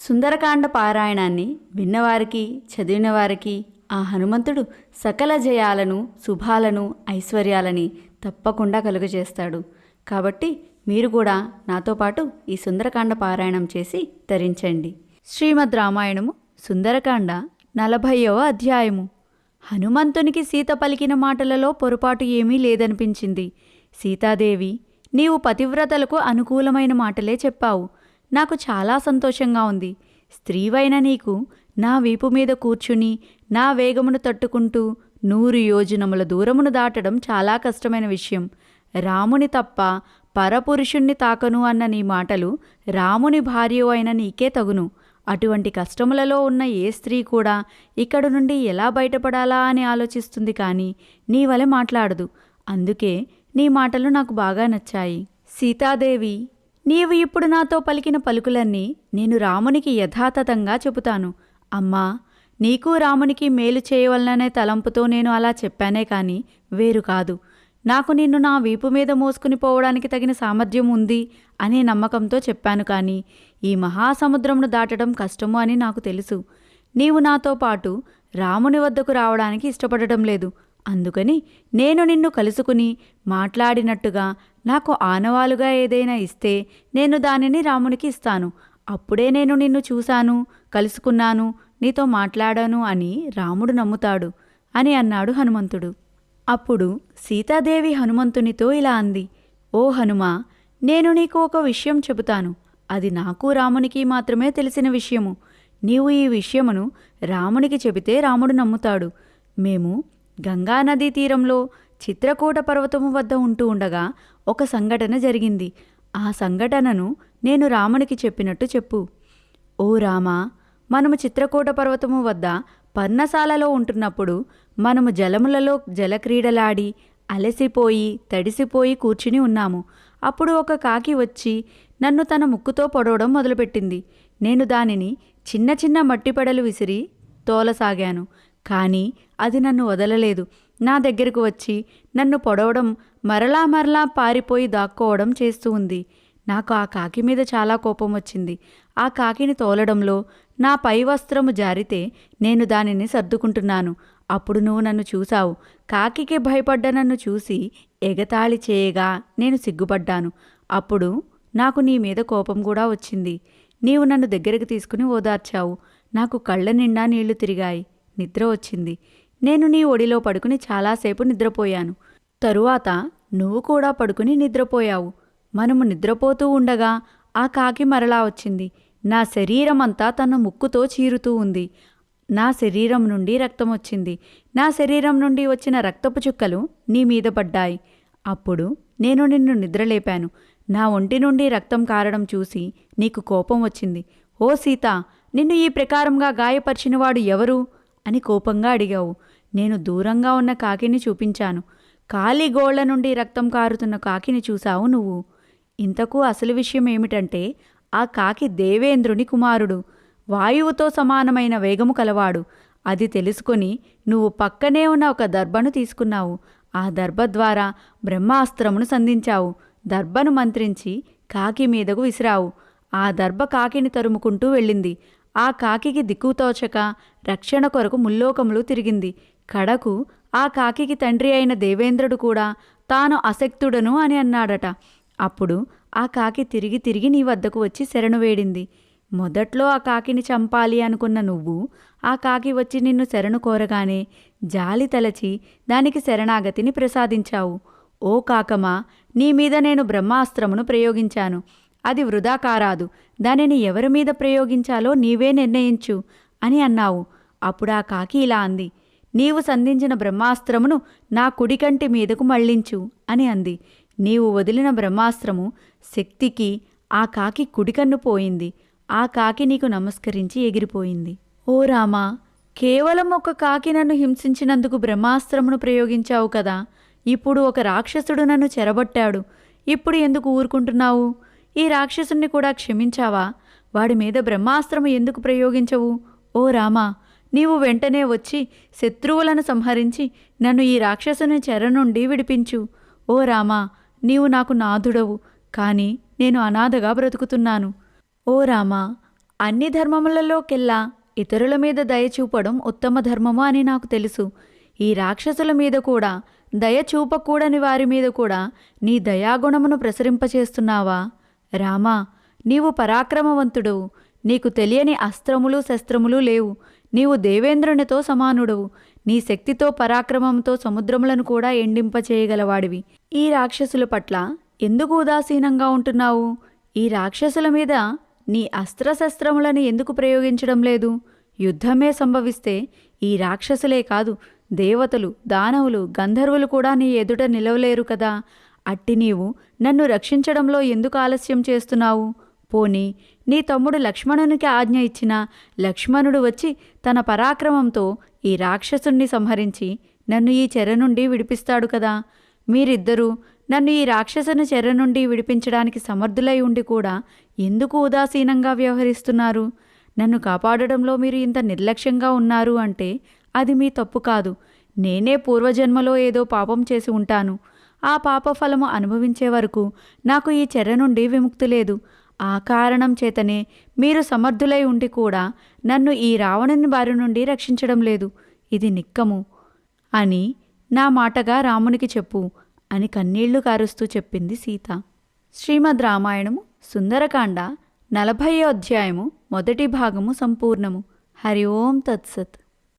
సుందరకాండ పారాయణాన్ని విన్నవారికి చదివిన వారికి ఆ హనుమంతుడు సకల జయాలను శుభాలను ఐశ్వర్యాలని తప్పకుండా కలుగజేస్తాడు. కాబట్టి మీరు కూడా నాతో పాటు ఈ సుందరకాండ పారాయణం చేసి ధరించండి శ్రీమద్ రామాయణము సుందరకాండ నలభైవ అధ్యాయము. హనుమంతునికి సీత పలికిన మాటలలో పొరపాటు ఏమీ లేదనిపించింది. సీతాదేవి నీవు పతివ్రతలకు అనుకూలమైన మాటలే చెప్పావు. నాకు చాలా సంతోషంగా ఉంది. స్త్రీవైన నీకు నా వీపు మీద కూర్చుని నా వేగమును తట్టుకుంటూ నూరు యోజనముల దూరమును దాటడం చాలా కష్టమైన విషయం. రాముని తప్ప పరపురుషుణ్ణి తాకను అన్న నీ మాటలు రాముని భార్య అయిన నీకే తగును. అటువంటి కష్టములలో ఉన్న ఏ స్త్రీ కూడా ఇక్కడ నుండి ఎలా బయటపడాలా అని ఆలోచిస్తుంది కానీ నీ వలె మాట్లాడదు. అందుకే నీ మాటలు నాకు బాగా నచ్చాయి. సీతాదేవి నీవు ఇప్పుడు నాతో పలికిన పలుకులన్నీ నేను రామునికి యథాతథంగా చెబుతాను. అమ్మా నీకు రామునికి మేలు చేయవలననే తలంపుతో నేను అలా చెప్పానే కాని వేరు కాదు. నాకు నిన్ను నా వీపు మీద మోసుకుని పోవడానికి తగిన సామర్థ్యం ఉంది అనే నమ్మకంతో చెప్పాను కానీ ఈ మహాసముద్రమును దాటడం కష్టము అని నాకు తెలుసు. నీవు నాతో పాటు రాముని వద్దకు రావడానికి ఇష్టపడటం లేదు. అందుకని నేను నిన్ను కలుసుకుని మాట్లాడినట్టుగా నాకు ఆనవాలుగా ఏదైనా ఇస్తే నేను దానిని రామునికి ఇస్తాను. అప్పుడే నేను నిన్ను చూశాను కలుసుకున్నాను నీతో మాట్లాడాను అని రాముడు నమ్ముతాడు అని అన్నాడు హనుమంతుడు. అప్పుడు సీతాదేవి హనుమంతునితో ఇలా అంది ఓ హనుమా నేను నీకు ఒక విషయం చెబుతాను. అది నాకు రామునికి మాత్రమే తెలిసిన విషయము. నీవు ఈ విషయమును రామునికి చెబితే రాముడు నమ్ముతాడు. మేము గంగానదీ తీరంలో చిత్రకూట పర్వతము వద్ద ఉంటూ ఉండగా ఒక సంఘటన జరిగింది. ఆ సంఘటనను నేను రామునికి చెప్పినట్టు చెప్పు. ఓ రామా మనము చిత్రకూట పర్వతము వద్ద పర్ణశాలలో ఉంటున్నప్పుడు మనము జలములలో జలక్రీడలాడి అలసిపోయి తడిసిపోయి కూర్చుని ఉన్నాము. అప్పుడు ఒక కాకి వచ్చి నన్ను తన ముక్కుతో పొడవడం మొదలుపెట్టింది. నేను దానిని చిన్న చిన్న మట్టిపడలు విసిరి తోలసాగాను. కానీ అది నన్ను వదలలేదు. నా దగ్గరకు వచ్చి నన్ను పొడవడం మరలా మరలా పారిపోయి దాక్కోవడం చేస్తూ ఉంది. నాకు ఆ కాకి మీద చాలా కోపం వచ్చింది. ఆ కాకిని తోలడంలో నా పై వస్త్రము జారితే నేను దానిని సర్దుకుంటున్నాను. అప్పుడు నువ్వు నన్ను చూశావు. కాకికి భయపడ్డ నన్ను చూసి ఎగతాళి చేయగా నేను సిగ్గుపడ్డాను. అప్పుడు నాకు నీ మీద కోపం కూడా వచ్చింది. నీవు నన్ను దగ్గరకు తీసుకుని ఓదార్చావు. నాకు కళ్ళ నిండా నీళ్ళు తిరిగాయి. నిద్ర వచ్చింది. నేను నీ ఒడిలో పడుకుని చాలాసేపు నిద్రపోయాను. తరువాత నువ్వు కూడా పడుకుని నిద్రపోయావు. మనము నిద్రపోతూ ఉండగా ఆ కాకి మరలా వచ్చింది. నా శరీరమంతా తన ముక్కుతో చీరుతూ ఉంది. నా శరీరం నుండి రక్తం వచ్చింది. నా శరీరం నుండి వచ్చిన రక్తపు చుక్కలు నీ మీద పడ్డాయి. అప్పుడు నేను నిన్ను నిద్రలేపాను. నా ఒంటి నుండి రక్తం కారడం చూసి నీకు కోపం వచ్చింది. ఓ సీత నిన్ను ఈ ప్రకారంగా గాయపరిచినవాడు ఎవరు? అని కోపంగా అడిగావు. నేను దూరంగా ఉన్న కాకిని చూపించాను. కాలి గోళ్ళ నుండి రక్తం కారుతున్న కాకిని చూశావు నువ్వు. ఇంతకు అసలు విషయం ఏమిటంటే ఆ కాకి దేవేంద్రుని కుమారుడు. వాయువుతో సమానమైన వేగము కలవాడు. అది తెలుసుకొని నువ్వు పక్కనే ఉన్న ఒక దర్భను తీసుకున్నావు. ఆ దర్భ ద్వారా బ్రహ్మాస్త్రమును సంధించావు. దర్భను మంత్రించి కాకి మీదకు విసిరావు. ఆ దర్భ కాకిని తరుముకుంటూ వెళ్ళింది. ఆ కాకికి దిక్కుతోచక రక్షణ కొరకు ముల్లోకములు తిరిగింది. కడకు ఆ కాకికి తండ్రి అయిన దేవేంద్రుడు కూడా తాను అశక్తుడను అని అన్నాడట. అప్పుడు ఆ కాకి తిరిగి తిరిగి నీ వద్దకు వచ్చి శరణు వేడింది. మొదట్లో ఆ కాకిని చంపాలి అనుకున్న నువ్వు ఆ కాకి వచ్చి నిన్ను శరణు కోరగానే జాలి తలచి దానికి శరణాగతిని ప్రసాదించావు. ఓ కాకమా నీ మీద నేను బ్రహ్మాస్త్రమును ప్రయోగించాను. అది వృధా కారాదు. దానిని ఎవరి మీద ప్రయోగించాలో నీవే నిర్ణయించు అని అన్నావు. అప్పుడు ఆ కాకి ఇలా అంది. నీవు సంధించిన బ్రహ్మాస్త్రమును నా కుడికంటి మీదకు మళ్ళించు అని అంది. నీవు వదిలిన బ్రహ్మాస్త్రము శక్తికి ఆ కాకి కుడికన్ను పోయింది. ఆ కాకి నీకు నమస్కరించి ఎగిరిపోయింది. ఓ రామా కేవలం ఒక కాకి నన్ను హింసించినందుకు బ్రహ్మాస్త్రమును ప్రయోగించావు కదా. ఇప్పుడు ఒక రాక్షసుడు నన్ను చెరబట్టాడు. ఇప్పుడు ఎందుకు ఊరుకుంటున్నావు? ఈ రాక్షసుణ్ణి కూడా క్షమించావా? వాడి మీద బ్రహ్మాస్త్రము ఎందుకు ప్రయోగించవు? ఓ రామా నీవు వెంటనే వచ్చి శత్రువులను సంహరించి నన్ను ఈ రాక్షసుని చెర నుండి విడిపించు. ఓ రామా నీవు నాకు నాథుడవు కాని నేను అనాథగా బ్రతుకుతున్నాను. ఓ రామా అన్ని ధర్మములలోకెల్లా ఇతరుల మీద దయ చూపడం ఉత్తమ ధర్మము అని నాకు తెలుసు. ఈ రాక్షసుల మీద కూడా దయ చూపకూడని వారి మీద కూడా నీ దయాగుణమును ప్రసరింపచేస్తున్నావా? రామా నీవు పరాక్రమవంతుడవు నీకు తెలియని అస్త్రములు శస్త్రములు లేవు. నీవు దేవేంద్రునితో సమానుడవు. నీ శక్తితో పరాక్రమంతో సముద్రములను కూడా ఎండింపచేయగలవాడివి. ఈ రాక్షసుల పట్ల ఎందుకు ఉదాసీనంగా ఉంటున్నావు? ఈ రాక్షసుల మీద నీ అస్త్రశస్త్రములను ఎందుకు ప్రయోగించడం లేదు? యుద్ధమే సంభవిస్తే ఈ రాక్షసులే కాదు దేవతలు దానవులు గంధర్వులు కూడా నీ ఎదుట నిలవలేరు కదా. అట్టి నీవు నన్ను రక్షించడంలో ఎందుకు ఆలస్యం చేస్తున్నావు? పోనీ నీ తమ్ముడు లక్ష్మణునికి ఆజ్ఞ ఇచ్చిన లక్ష్మణుడు వచ్చి తన పరాక్రమంతో ఈ రాక్షసుణ్ణి సంహరించి నన్ను ఈ చెర నుండి విడిపిస్తాడు కదా. మీరిద్దరూ నన్ను ఈ రాక్షసుని చెర నుండి విడిపించడానికి సమర్థులై ఉండి కూడా ఎందుకు ఉదాసీనంగా వ్యవహరిస్తున్నారు? నన్ను కాపాడడంలో మీరు ఇంత నిర్లక్ష్యంగా ఉన్నారు అంటే అది మీ తప్పు కాదు. నేనే పూర్వజన్మలో ఏదో పాపం చేసి ఉంటాను. ఆ పాప ఫలము అనుభవించే వరకు నాకు ఈ చెర నుండి విముక్తి లేదు. ఆ కారణం చేతనే మీరు సమర్థులై ఉండి కూడా నన్ను ఈ రావణుని బారి నుండి రక్షించడం లేదు. ఇది నిక్కము. అని నా మాటగా రామునికి చెప్పు అని కన్నీళ్ళు కారుస్తూ చెప్పింది సీత. శ్రీమద్ రామాయణము సుందరకాండ నలభై అధ్యాయము మొదటి భాగము సంపూర్ణము. హరి ఓం తత్సత్.